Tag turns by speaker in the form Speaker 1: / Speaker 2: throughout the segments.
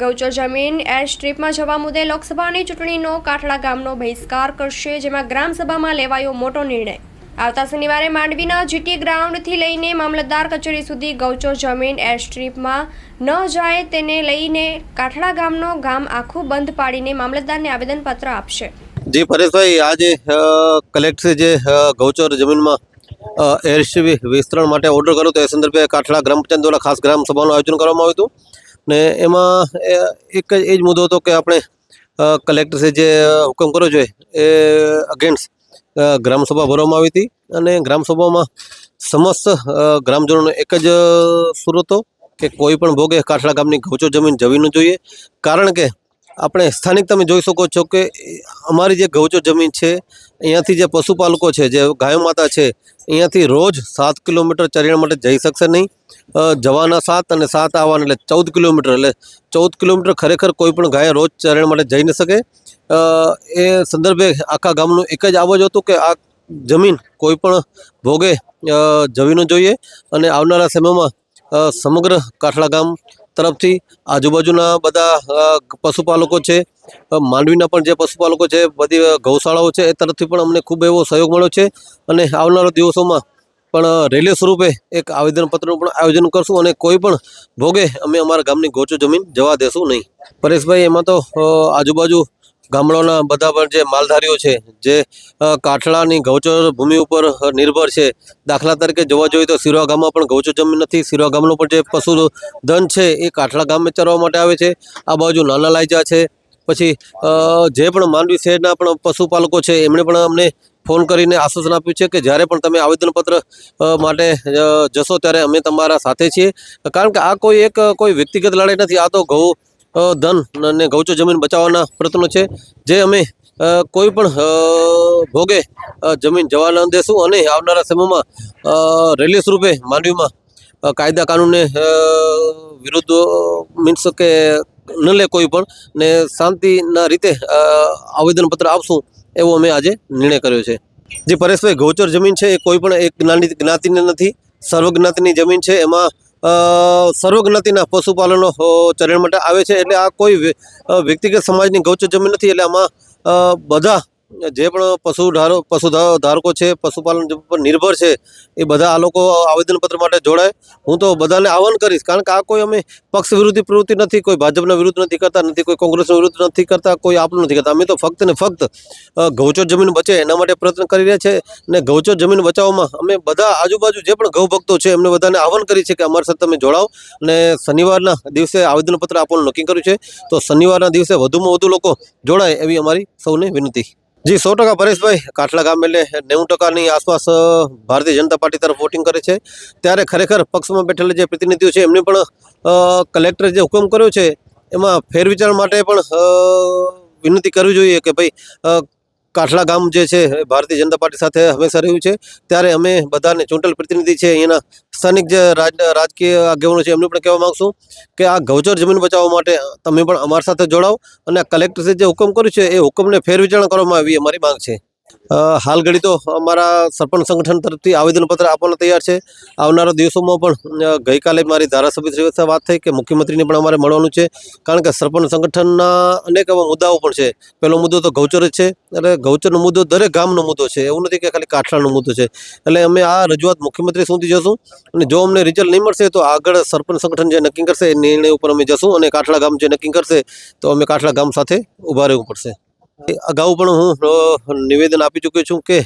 Speaker 1: ગૌચર જમીન એર સ્ટ્રીપમાં જવા મુદ્દે લોકસભાની ચૂંટણીનો કાઠડા ગામનો બહિષ્કાર કરશે, જેમાં ગ્રામસભામાં લેવાયો મોટો નિર્ણય. આવતા શનિવારે માંડવીના જીટી ગ્રાઉન્ડથી લઈને મામલતદાર કચેરી સુધી ગૌચર જમીન એર સ્ટ્રીપમાં ન જાય તેને લઈને કાઠડા ગામનો ગામ આખું બંધ પાડીને મામલતદારને આવેદનપત્ર આપશે.
Speaker 2: જી, પરેશભાઈ, આજે કલેક્ટરે જે ગૌચર જમીનમાં એરસ્ટ્રીપ વિસ્તરણ માટે ઓર્ડર કર્યો તો એ સંદર્ભે કાઠડા ગ્રામ પંચાયત દ્વારા ખાસ ગ્રામ સભાનું આયોજન કરવામાં આવ્યું હતું. ને એમાં એક જ એ જ મુદ્દો હતો કે આપણે કલેક્ટરે જે હુકમ કર્યો છે, એ અગેન્સ્ટ ગ્રામસભા ભરવામાં આવી હતી અને ગ્રામસભામાં સમસ્ત ગ્રામજનોનો એક જ સુર હતો કે કોઈ પણ ભોગે કાઠળા ગામની ગૌચર જમીન જવી ન જોઈએ. કારણ કે આપણે સ્થાનિક તમે જોઈ શકો છો કે અમારી જે ગૌચો જમીન છે, અહીંયાથી જે પશુપાલકો છે, જે ગાયો માતા છે, અહીંયાથી રોજ સાત કિલોમીટર ચરિયાણ માટે જઈ શકશે નહીં. જવાના સાત અને સાત આવવાના એટલે ચૌદ કિલોમીટર. એટલે ચૌદ કિલોમીટર ખરેખર કોઈ પણ ગાય રોજ ચરિયાણ માટે જઈ ન શકે. એ સંદર્ભે આખા ગામનું એક જ આવાજ હતું કે આ જમીન કોઈ પણ ભોગે જવી ન જોઈએ. અને આવનારા સમયમાં સમગ્ર કાઠડા ગામ તરફથી આજુબાજુના બધા પશુપાલકો છે માંડવીના પણ જે પશુપાલકો છે, બધી ગૌશાળાઓ છે, એ તરફથી પણ અમને ખૂબ એવો સહયોગ મળ્યો છે અને આવનારા દિવસોમાં પણ રેલી સ્વરૂપે એક આવેદનપત્રનું પણ આયોજન કરશું અને કોઈ પણ ભોગે અમે અમારા ગામની ગોચો જમીન જવા દેશું નહીં. પરેશભાઈ, એમાં તો આજુબાજુ ગામડાઓના બધા પણ જે માલધારીઓ છે, જે કાઠળાની ગૌચર ભૂમિ ઉપર નિર્ભર છે. દાખલા તરીકે જોવા જોઈએ તો સિરવા ગામમાં પણ ગૌચર જમીન નથી. સિરવા ગામનું પણ જે પશુ ધન છે, એ કાઠલા ગામે ચરવા માટે આવે છે. આ બાજુ નાના લાયજા છે. પછી જે પણ માંડવી શહેરના પણ પશુપાલકો છે, એમણે પણ અમને ફોન કરીને આશ્વાસન આપ્યું છે કે જ્યારે પણ તમે આવેદનપત્ર માટે જશો ત્યારે અમે તમારા સાથે છીએ. કારણ કે આ કોઈ એક, કોઈ વ્યક્તિગત લડાઈ નથી. આ તો ગૌ ધન અને ગૌચર જમીન બચાવવાના પ્રયત્નો છે. જે અમે કોઈ પણ ભોગે જમીન જવા ન દેશું અને આવનારા સમયમાં રેલી સ્વરૂપે માંડવીમાં કાયદા કાનૂનને વિરુદ્ધ મીન્સ કે ન લે કોઈ પણ ને શાંતિના રીતે આવેદનપત્ર આપશું એવો અમે આજે નિર્ણય કર્યો છે. જે પરેશભાઈ ગૌચર જમીન છે એ કોઈ પણ એક જ્ઞાની જ્ઞાતિની નથી, સર્વજ્ઞાતિની જમીન છે. એમાં અ, સર્વજ્ઞાતિના પશુપાલનો ચરણ માટે આવે છે. એટલે આ કોઈ વ્યક્તિગત સમાજની ગૌચર જમીન નથી. એટલે આમાં બધા જે પણ પશુ ધારો પશુ ધારકો છે પશુપાલન પર નિર્ભર છે એ બધા આ લોકો આવેદનપત્ર માટે જોડાય. હું તો બધાને આહવાન કરીશ કારણ કે આ કોઈ અમે પક્ષ વિરુદ્ધ પ્રવૃત્તિ નથી કોઈ ભાજપના વિરુદ્ધ નથી કરતા નથી કોઈ કોંગ્રેસના વિરુદ્ધ નથી કરતા કોઈ આપણું નથી કરતા. અમે તો ફક્ત ને ફક્ત અ, જમીન બચે એના માટે પ્રયત્ન કરી રહ્યા છે ને ગૌચર જમીન બચાવવામાં અમે બધા આજુબાજુ જે પણ ગૌભક્તો છે એમને બધાને આહવાન કરી છે કે અમારી સાથે તમે જોડાઓ. અને શનિવારના દિવસે આવેદનપત્ર આપવાનું નક્કી કર્યું છે. તો શનિવારના દિવસે વધુમાં વધુ લોકો જોડાય એવી અમારી સૌને વિનંતી. જી, સો ટકા પરેશભાઈ કાટલા ગામ એટલે નેવું ટકાની આસપાસ ભારતીય જનતા પાર્ટી તરફ વોટિંગ કરે છે. ત્યારે ખરેખર પક્ષમાં બેઠેલા જે પ્રતિનિધિઓ છે, એમને પણ કલેક્ટરે જે હુકમ કર્યો છે, એમાં ફેરવિચાર માટે પણ વિનંતી કરવી જોઈએ કે ભાઈ કાઠલા ગામ જે છે ભારતીય જનતા પાર્ટી સાથે હંમેશા રહ્યું છે. ત્યારે અમે બધાને ચૂંટલ પ્રતિનિધિ છે અહીંયાના સ્થાનિક જે રાજ, રાજકીય આગેવાનો છે, એમને પણ કહેવા માગશું કે આ ગૌચર જમીન બચાવવા માટે તમે પણ અમારી સાથે જોડાઓ અને કલેક્ટરે જે હુકમ કર્યું છે, એ હુકમને ફેરવિચારણા કરવામાં આવી, અમારી માંગ છે. હાલ ઘડી તો અમારા સરપંચ સંગઠન તરફથી આવેદનપત્ર આપવાના તૈયાર છે. આવનારા દિવસોમાં પણ ગઈકાલે મારી ધારાસભ્ય શ્રી સાથે વાત થઈ કે મુખ્યમંત્રીને પણ અમારે મળવાનું છે. કારણ કે સરપંચ સંગઠનના અનેક એવા મુદ્દાઓ પણ છે. પહેલો મુદ્દો તો ગૌચર જ છે. એટલે ગૌચરનો મુદ્દો દરેક ગામનો મુદ્દો છે. એવું નથી કે ખાલી કાઠલાનો મુદ્દો છે. એટલે અમે આ રજૂઆત મુખ્યમંત્રી સુધી જશું અને જો અમને રિઝલ્ટ નહીં મળશે તો આગળ સરપંચ સંગઠન જે નક્કી કરશે એ નિર્ણય ઉપર અમે જશું અને કાઠલા ગામ જે નક્કી કરશે તો અમે કાઠલા ગામ સાથે ઊભા રહેવું પડશે. અગાઉ પણ હું નિવેદન આપી ચૂક્યો છું કે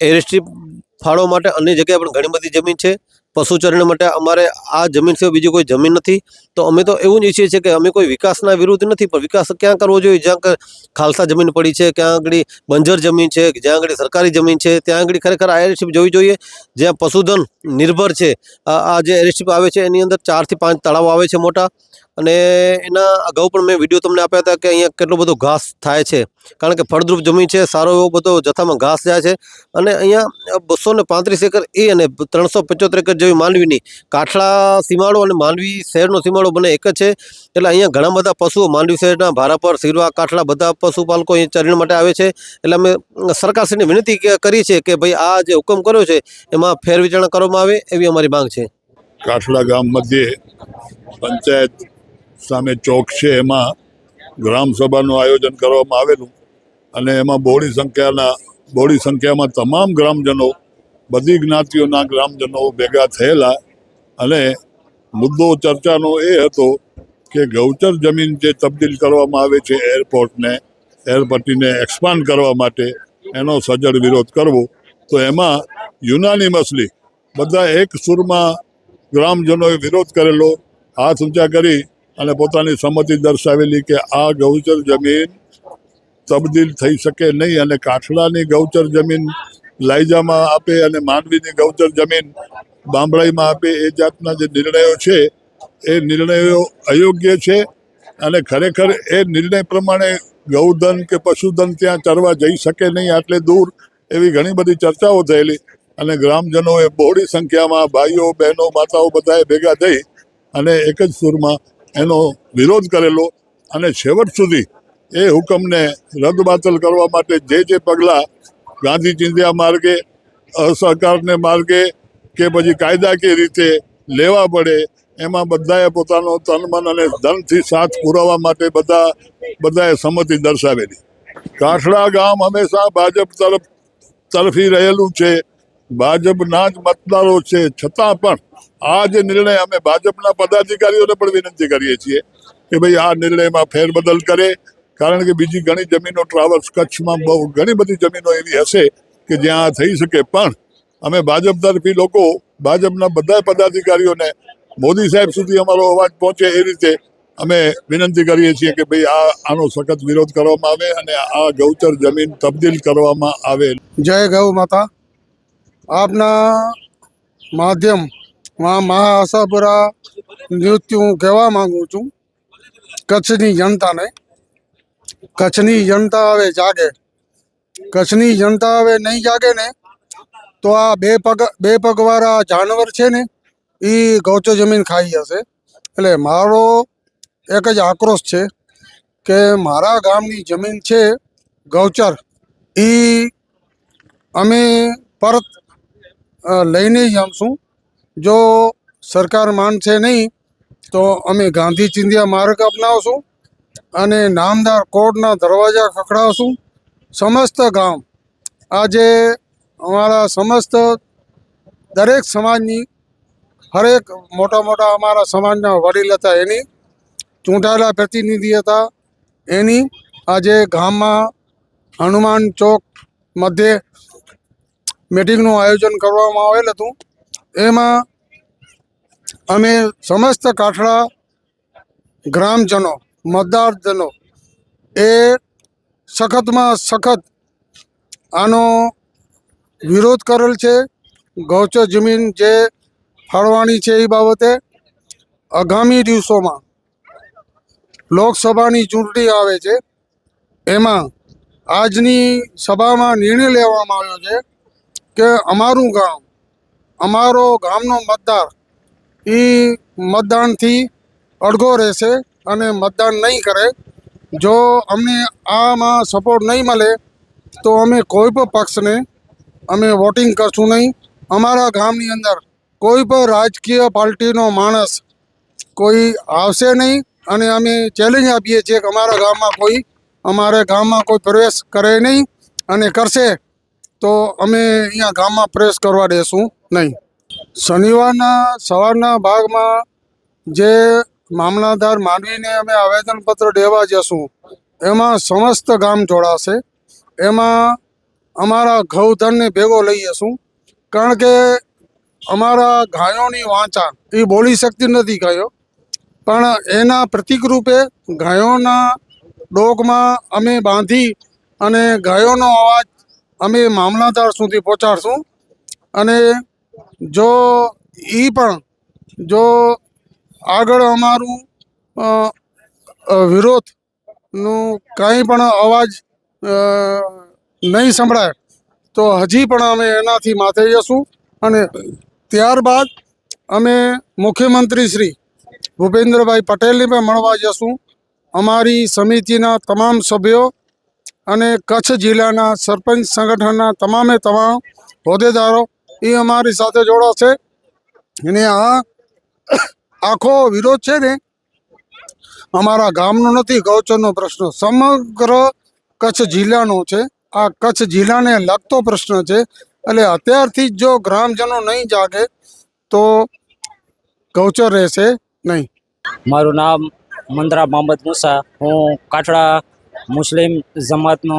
Speaker 2: એરસ્ટ્રીપ ફાળો માટે અન્ય જગ્યાએ પણ ઘણી બધી જમીન છે. પશુચરણ માટે અમારે આ જમીન સિવાય બીજી કોઈ જમીન નથી. તો અમે તો એવું જ ઈચ્છીએ છીએ કે અમે કોઈ વિકાસના વિરુદ્ધ નથી, પણ વિકાસ ક્યાં કરવો જોઈએ? જ્યાં ખાલસા જમીન પડી છે, ક્યાં આગળ બંજર જમીન છે, જ્યાં આગળ સરકારી જમીન છે, ત્યાં આગળ ખરેખર આ એરસ્ટ્રીપ જોવી જોઈએ. જ્યાં પશુધન નિર્ભર છે. આ આ જે એરસ્ટ્રીપ આવે છે, એની અંદર ચારથી પાંચ તળાવો આવે છે મોટા. અને એના અગાઉ પણ મેં વીડિયો તમને આપ્યા હતા કે અહીંયા કેટલો બધો ઘાસ થાય છે. કારણ કે ફળદ્રુપ જમીન છે, સારો એવો બધો જથ્થામાં ઘાસ જાય છે. અને અહીંયા બસો ને પાંત્રીસ એકર એ અને ત્રણસો પંચોતેર એકર જેવી માંડવીની કાઠલા સીમાડો અને માંડવી શહેરનો સીમાડો બંને એક જ છે. એટલે અહીંયા ઘણા બધા પશુઓ માંડવી શહેરના ભારા પર સિરવા કાઠલા બધા પશુપાલકો અહીં ચરણ માટે આવે છે. એટલે અમે સરકારશ્રીને વિનંતી કરી છે કે ભાઈ આ જે હુકમ કર્યો છે, એમાં ફેરવિચારણા કરવામાં આવે એવી અમારી માંગ છે.
Speaker 3: કાઠલા ગામ મધ્યે પંચાયત સામે ચોક છે, એમાં ગ્રામસભાનું આયોજન કરવામાં આવેલું. અને એમાં બહોળી સંખ્યાના, બહોળી સંખ્યામાં તમામ ગ્રામજનો, બધી જ્ઞાતિઓના ગ્રામજનો ભેગા થયેલા. અને મુદ્દો ચર્ચાનો એ હતો કે ગૌચર જમીન જે તબદીલ કરવામાં આવે છે એરપોર્ટને એરપટ્ટીને એક્સપાન્ડ કરવા માટે એનો સજ્જડ વિરોધ કરવો, તો એમાં યુનાનિમસલી બધા એક સુરમાં ગ્રામજનોએ વિરોધ કરેલો. હાથ ઊંચા કરી અને પોતાની સંમતિ દર્શાવેલી કે આ ગૌચર જમીન તબદીલ થઈ શકે નહીં અને કાઠડાની ગૌચર જમીન લાયજામાં આપે અને માંડવીની ગૌચર જમીન બાંભળાઈમાં આપે, એ જાતના જે નિર્ણયો છે, એ નિર્ણયો અયોગ્ય છે અને ખરેખર એ નિર્ણય પ્રમાણે ગૌધન કે પશુધન ત્યાં ચરવા જઈ શકે નહીં આટલે દૂર એવી ઘણી બધી ચર્ચાઓ થયેલી અને ગ્રામજનોએ બહોળી સંખ્યામાં ભાઈઓ, બહેનો, માતાઓ બધાએ ભેગા થઈ અને એક જ સુરમાં એનો વિરોધ કરેલો અને છેવટ સુધી એ હુકમને રદબાતલ કરવા માટે જે જે પગલાં ગાંધી ચિંધ્યા માર્ગે, અસહકારને માર્ગે કે પછી કાયદાકીય રીતે લેવા પડે, એમાં બધાએ પોતાનો તન, મન અને ધનથી સાથ પુરાવવા માટે બધા, બધાએ સંમતિ દર્શાવેલી. કાઠડા ગામ હંમેશા ભાજપ તરફ, તરફી રહેલું છે. ભાજપના જ મતદારો છે, છતાં પણ આ જે નિર્ણય અમે ભાજપના પદાધિકારીઓને પણ વિનંતી કરીએ છીએ કે ભાઈ આ નિર્ણયમાં ફેરબદલ કરે. કારણ કે બીજી ઘણી જમીનો ટ્રાવલ્સ કચ્છમાં બહુ ઘણી બધી જમીનો એવી હશે કે જ્યાં થઈ શકે. પણ અમે ભાજપ તરફી લોકો ભાજપના બધા પદાધિકારીઓને મોદી સાહેબ સુધી અમારો અવાજ પહોંચે એ રીતે અમે વિનંતી કરીએ છીએ કે ભાઈ આ, આનો સખત વિરોધ કરવામાં આવે અને આ ગૌચર જમીન તબદીલ કરવામાં આવે.
Speaker 4: જય ગૌ માતા. આપના માધ્યમમાં મહાઆશાપુરા નૃત્ય હું કહેવા માગું છું. કચ્છની જનતાને. કચ્છની જનતા હવે જાગે. કચ્છની જનતા હવે નહીં જાગે ને, તો આ બે પગ, બે પગવાળા જાનવર છે ને એ ગૌચર જમીન ખાઈ જશે. એટલે મારો એક જ આક્રોશ છે કે મારા ગામની જમીન છે ગૌચર. એ અમે પરત લઈને જ જો સરકાર માનશે નહીં, તો અમે ગાંધી ચિંધ્યા માર્ગ અપનાવશું અને નામદાર કોર્ટના દરવાજા ખખડાવશું. સમસ્ત ગામ, આજે અમારા સમસ્ત દરેક સમાજની, હરેક મોટા મોટા અમારા સમાજના વડીલ હતા એની, ચૂંટાયેલા પ્રતિનિધિ હતા એની, આજે ગામમાં હનુમાન ચોક મધ્યે મિટિંગનું આયોજન કરવામાં આવેલ હતું. એમાં અમે સમસ્ત કાઠડા ગ્રામજનો, મતદારજનો એ સખતમાં સખત આનો વિરોધ કરેલ છે. ગૌચર જમીન જે ફાળવાની છે એ બાબતે આગામી દિવસોમાં લોકસભાની ચૂંટણી આવે છે. એમાં આજની સભામાં નિર્ણય લેવામાં આવ્યો છે. કે અમારું ગામ, અમારો ગામનો મતદાર એ મતદાનથી અડઘો રહેશે અને મતદાન નહીં કરે. જો અમને આમાં સપોર્ટ નહીં મળે, તો અમે કોઈ પણ પક્ષને અમે વોટિંગ કરશું નહીં. અમારા ગામની અંદર કોઈ પણ રાજકીય પાર્ટીનો માણસ કોઈ આવશે નહીં અને અમે ચેલેન્જ આપીએ છીએ કે અમારા ગામમાં કોઈ, અમારા ગામમાં કોઈ પ્રવેશ કરે નહીં અને કરશે. તો અમે અહીંયા ગામમાં પ્રેસ કરવા દેશું નહીં. શનિવારના, સવારના ભાગમાં જે મામલાદાર માંડવીને અમે આવેદનપત્ર દેવા જશું, એમાં સમસ્ત ગામ જોડાશે. એમાં અમારા ઘઉધનને ભેગો લઈ જશું, કારણ કે અમારા ગાયોની વાંચા, એ બોલી શકતી નથી ગાયો. પણ એના પ્રતિકરૂપે ગાયોના ડોકમાં અમે બાંધી અને ગાયોનો અવાજ અમે મામલાદાર સુધી પહોંચાડશું. અને જો એ પણ, જો આગળ અમારું વિરોધનું કાંઈ પણ અવાજ નહીં સંભળાય, તો હજી પણ અમે એનાથી માથે જશું. અને ત્યારબાદ અમે મુખ્યમંત્રી શ્રી ભૂપેન્દ્રભાઈ પટેલને પણ મળવા જશું. અમારી સમિતિના તમામ સભ્યો અને કચ્છ જિલ્લાના સરપંચ સંગઠનના તમામે તમામ હોદ્દેદારો એ અમારી સાથે જોડાશે અને આ આખો વિરોધ છે ને, અમારા ગામનો નથી, ગૌચરનો પ્રશ્ન. સમગ્ર કચ્છ જિલ્લાનો છે. આ કચ્છ જિલ્લાને લગતો પ્રશ્ન છે. એટલે અત્યારથી જ ગ્રામજનો નહીં જાગે, તો ગૌચર રહેશે નહીં.
Speaker 5: મારું નામ મંદરા મોહમ્મદ મુસા. હું કાઠડા મુસ્લિમ જમાતનો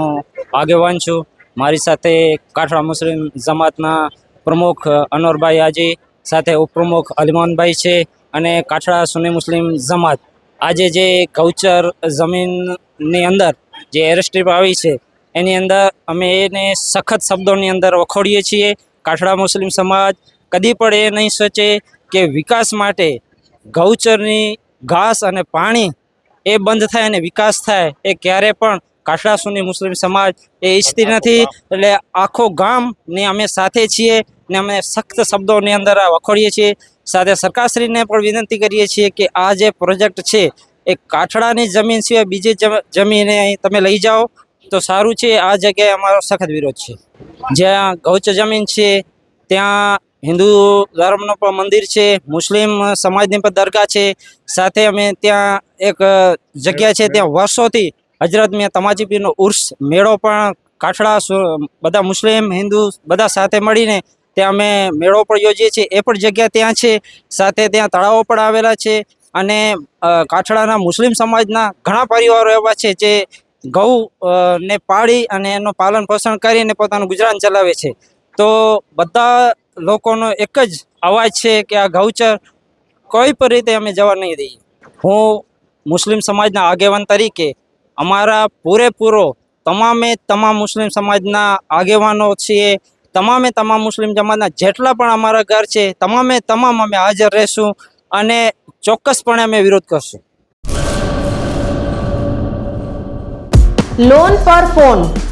Speaker 5: આગેવાન છું. મારી સાથે કાઠડા મુસ્લિમ જમાતના પ્રમુખ અનવરભાઈ આજી, સાથે ઉપપ્રમુખ અલીમાનભાઈ છે અને કાઠડા સુન્ની મુસ્લિમ જમાત. આજે જે ગૌચર જમીનની અંદર જે એરસ્ટ્રીપ આવી છે, એની અંદર અમે એને સખત શબ્દોની અંદર વખોડીએ છીએ. કાઠડા મુસ્લિમ સમાજ કદી પણ એ નહીં સોચે કે વિકાસ માટે ગૌચરની ઘાસ અને પાણી એ બંધ થાય અને વિકાસ થાય, એ ક્યારે પણ કાઠડા સુની મુસ્લિમ સમાજ એ ઈચ્છતી નથી. એટલે આખો ગામ ને અમે સાથે છીએ ને અમે સખ્ત શબ્દોની અંદર વખોડીએ છીએ. સાથે સરકારશ્રીને પણ વિનંતી કરીએ છીએ કે આ જે પ્રોજેક્ટ છે, એ કાઠડાની જમીન સિવાય બીજી જમ- જમીને તમે લઈ જાઓ, તો સારું છે. આ જગ્યાએ અમારો સખત વિરોધ છે. જ્યાં ગૌચ જમીન છે, ત્યાં હિન્દુ ધર્મનું પણ મંદિર છે, મુસ્લિમ સમાજની પણ દરગાહ છે. સાથે અમે ત્યાં એક જગ્યા છે, ત્યાં વર્ષોથી હજરત મિયા તમાજી પીરનો ઉર્સ મેળો પણ કાઠડા બધા મુસ્લિમ, હિન્દુ બધા સાથે મળીને ત્યાં અમે મેળો પણ યોજીએ છીએ. એ પણ જગ્યા ત્યાં છે. સાથે ત્યાં તળાવો પણ આવેલા છે અને કાઠડાના મુસ્લિમ સમાજના ઘણા પરિવારો એવા છે જે ગૌ ને પાળી અને એનું પાલન પોષણ કરીને પોતાનું ગુજરાન ચલાવે છે. તો બધા લોકોનો એક જ અવાજ છે કે આ ગૌચર કોઈ પણ રીતે અમે જવા નહીં દઈએ. હું મુસ્લિમ સમાજના આગેવાન તરીકે અમારા પૂરેપૂરો તમામે તમામ મુસ્લિમ સમાજના આગેવાનો છીએ, તમામે તમામ મુસ્લિમ સમાજના જેટલા પણ અમારા ઘર છે, તમામે તમામ અમે હાજર રહેશું અને ચોક્કસપણે અમે વિરોધ કરશું.
Speaker 6: લોન પર ફોન